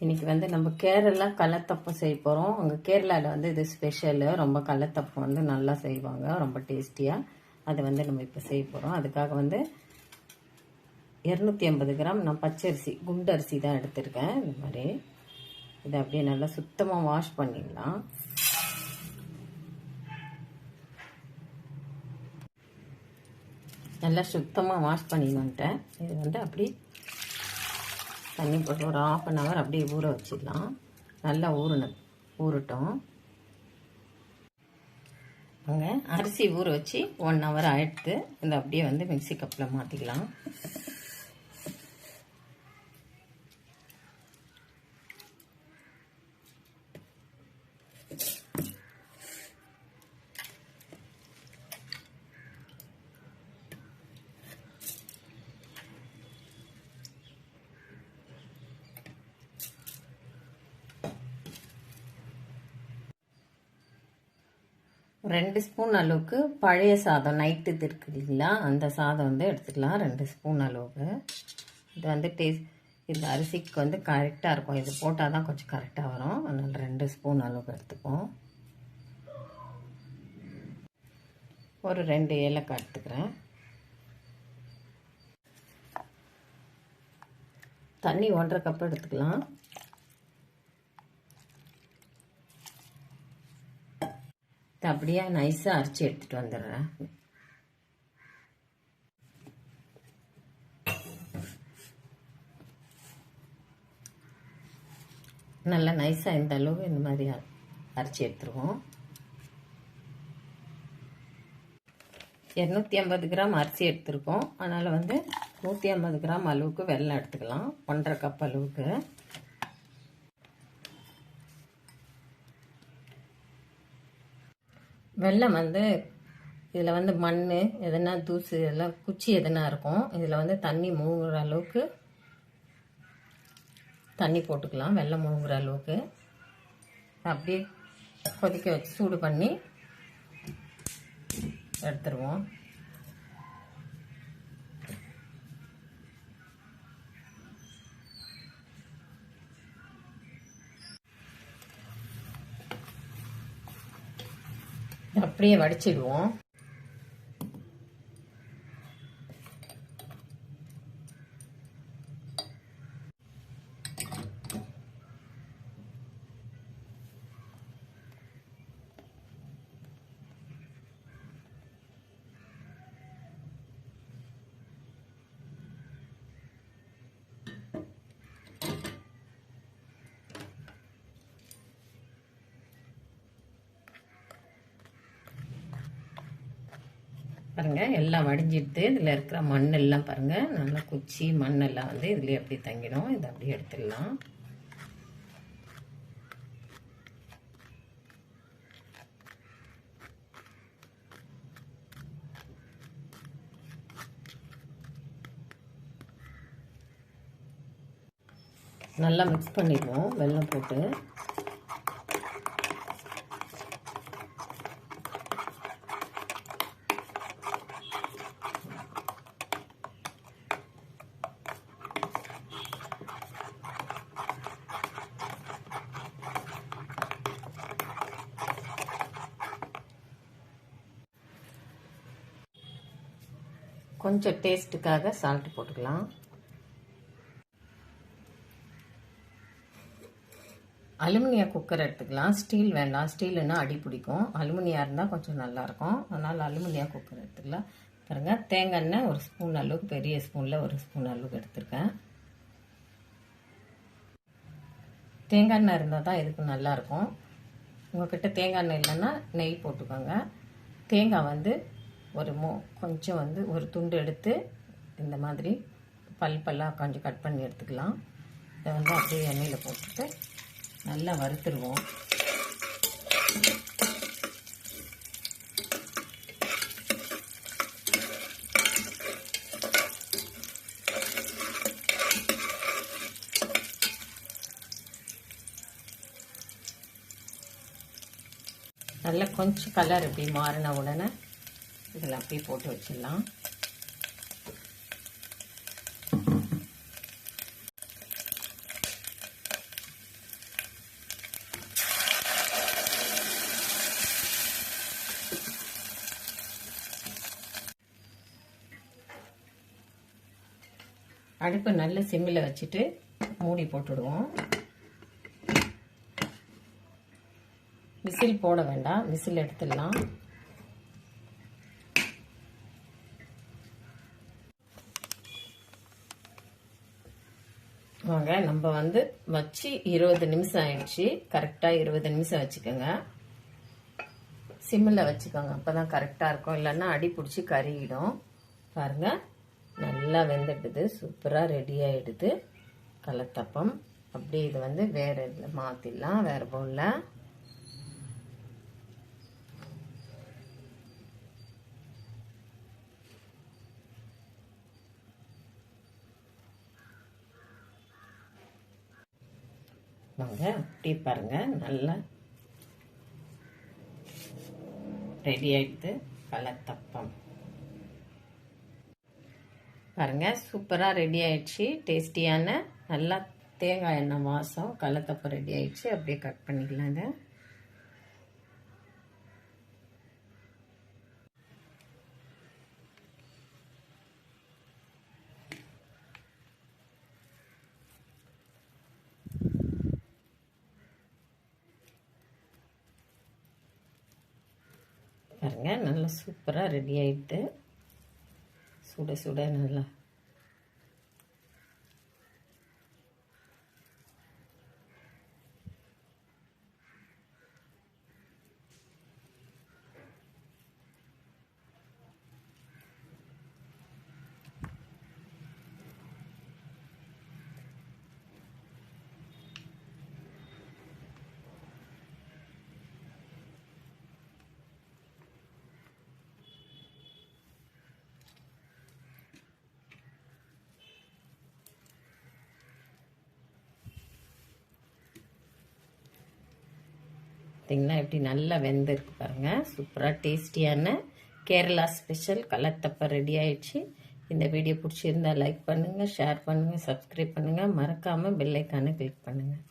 இன்னைக்கு வந்து நம்ம கேரளா கலத்தப்பம் செய்ய போகிறோம் அங்கே கேரளாவில் வந்து இது ஸ்பெஷலு ரொம்ப கலத்தப்பம் வந்து நல்லா செய்வாங்க. ரொம்ப டேஸ்டியாக அதை வந்து நம்ம இப்போ செய்ய போகிறோம் அதுக்காக வந்து இரநூத்தி ஐம்பது கிராம் நான் பச்சரிசி குண்டரிசி தான் எடுத்திருக்கேன். இந்த மாதிரி இதை அப்படியே நல்லா சுத்தமாக வாஷ் பண்ணிடலாம். நல்லா சுத்தமாக வாஷ் பண்ணிட்டு வந்துட்டேன் இது வந்து அப்படி தண்ணி போட்டு ஒரு ஆஃப் அன் ஹவர் அப்படியே ஊற வச்சிடலாம். நல்லா ஊறணும். ஊறட்டும். அங்கே அரிசி ஊற வச்சு ஒன் ஹவர் ஆயிடுத்து. இதை அப்படியே வந்து மிக்சி கப்பில் மாற்றிக்கலாம் ரெண்டு ஸ்பூன் அளவுக்கு பழைய சாதம் நைட்டு இது இருக்கு இல்லைங்களா? அந்த சாதம் வந்து எடுத்துக்கலாம். ரெண்டு ஸ்பூன் அளவுக்கு. இது வந்து டேஸ்ட் இந்த அரிசிக்கு வந்து கரெக்டாக இருக்கும். இது போட்டால் தான் கொஞ்சம் கரெக்டாக வரும். அதனால் ரெண்டு ஸ்பூன் அளவுக்கு எடுத்துப்போம். ஒரு ரெண்டு ஏலக்காய் எடுத்துக்கிறேன். தண்ணி ஒன்றரை கப் எடுத்துக்கலாம். இதை அப்படியே நைஸாக அரைச்சி எடுத்துகிட்டு வந்துடுறேன். நல்லா நைஸாக இந்த அளவு இந்த மாதிரி அரைச்சி எடுத்துருவோம். இரநூத்தி ஐம்பது கிராம் அரிசி எடுத்திருக்கோம். அதனால் வந்து நூற்றி ஐம்பது கிராம் அளவுக்கு வெள்ளம் எடுத்துக்கலாம். ஒன்றரை கப் அளவுக்கு. வெள்ளம் வந்து இதில் வந்து மண் எதனா தூசு எல்லாம் குச்சி எதனா இருக்கும். இதில் வந்து தண்ணி மூழ்கிற அளவுக்கு தண்ணி போட்டுக்கலாம். வெள்ளம் மூழ்கிற அளவுக்கு. அப்படியே கொதிக்க வச்சு சூடு பண்ணி எடுத்துருவோம். அப்படியே வடிச்சிடுவோம் பாருங்கள் எல்லாம் வடிஞ்சிடுது இதில் இருக்கிற மண் எல்லாம் நல்லா குச்சி மண்ணெல்லாம் வந்து இதுலேயே அப்படி தங்கிடும். இதை அப்படியே எடுத்துடலாம். நல்லா மிக்ஸ் பண்ணிடுவோம் வெள்ளம் போட்டு. கொஞ்சம் டேஸ்ட்டுக்காக சால்ட் போட்டுக்கலாம். அலுமினிய குக்கர் எடுத்துக்கலாம். ஸ்டீல் வேண்டாம். ஸ்டீலுன்னா அடி பிடிக்கும். அலுமினியா இருந்தால் கொஞ்சம் நல்லாயிருக்கும். அதனால் அலுமினியா குக்கர் எடுத்துக்கலாம். பாருங்க. தேங்காய் எண்ணெய் ஒரு ஸ்பூன் அளவுக்கு பெரிய ஸ்பூனில் ஒரு ஸ்பூன் அளவுக்கு எடுத்திருக்கேன். தேங்காய் எண்ணெய் இருந்தால் தான் இதுக்கு நல்லாயிருக்கும். உங்கள்கிட்ட தேங்காய் எண்ணெய் இல்லைன்னா நெய் போட்டுக்கோங்க. தேங்காய் வந்து ஒரு மோ கொஞ்சம் வந்து ஒரு துண்டு எடுத்து இந்த மாதிரி பல் பல்லாக கொஞ்சம் கட் பண்ணி எடுத்துக்கலாம். இதை வந்து அப்படியே எண்ணெயில் போட்டுட்டு நல்லா வறுத்துருவோம். நல்லா கொஞ்சம் கலர் இப்படி மாறின உடனே இதில் அப்படியே போட்டு வச்சிடலாம். அடுப்பு நல்ல சிம்மில் வச்சுட்டு மூடி போட்டுடுவோம். விசில் போட வேண்டாம். விசில் எடுத்துடலாம். வாங்க நம்ம வந்து வச்சு இருபது நிமிஷம் ஆயிடுச்சு. கரெக்டாக இருபது நிமிஷம் வச்சுக்கோங்க. சிம்மில் வச்சுக்கோங்க. அப்போ தான் கரெக்டாக இருக்கும். இல்லைன்னா அடி பிடிச்சி கறியிடும் பாருங்கள் நல்லா வெந்துடுது. சூப்பராக ரெடி ஆகிடுது கலத்தப்பம். அப்படியே இது வந்து வேறு இதில் மாற்றிடலாம் வேறு பவுலில் வாங்க அப்படி பாருங்க. நல்லா ரெடி ஆயிடுது கலத்தப்பம் பாருங்க சூப்பராக ரெடி ஆயிடுச்சு. டேஸ்டியான நல்லா தேங்காய் எண்ணெய் வாசம் கலத்தப்பம் ரெடி ஆயிடுச்சு. அப்படியே கட் பண்ணிக்கலாங்க பாருங்கள் நல்லா சூப்பராக ரெடி ஆகிட்டு சுட சுட நல்லா பார்த்திங்கன்னா எப்படி நல்லா வெந்திருக்கு பாருங்கள் சூப்பராக டேஸ்டியான கேரளா ஸ்பெஷல் கலத்தப்பம் ரெடி ஆயிடுச்சு. இந்த வீடியோ பிடிச்சிருந்தா லைக் பண்ணுங்கள் ஷேர் பண்ணுங்கள் சப்ஸ்கிரைப் பண்ணுங்கள் மறக்காமல் பெல்லைக்கானை கிளிக் பண்ணுங்கள்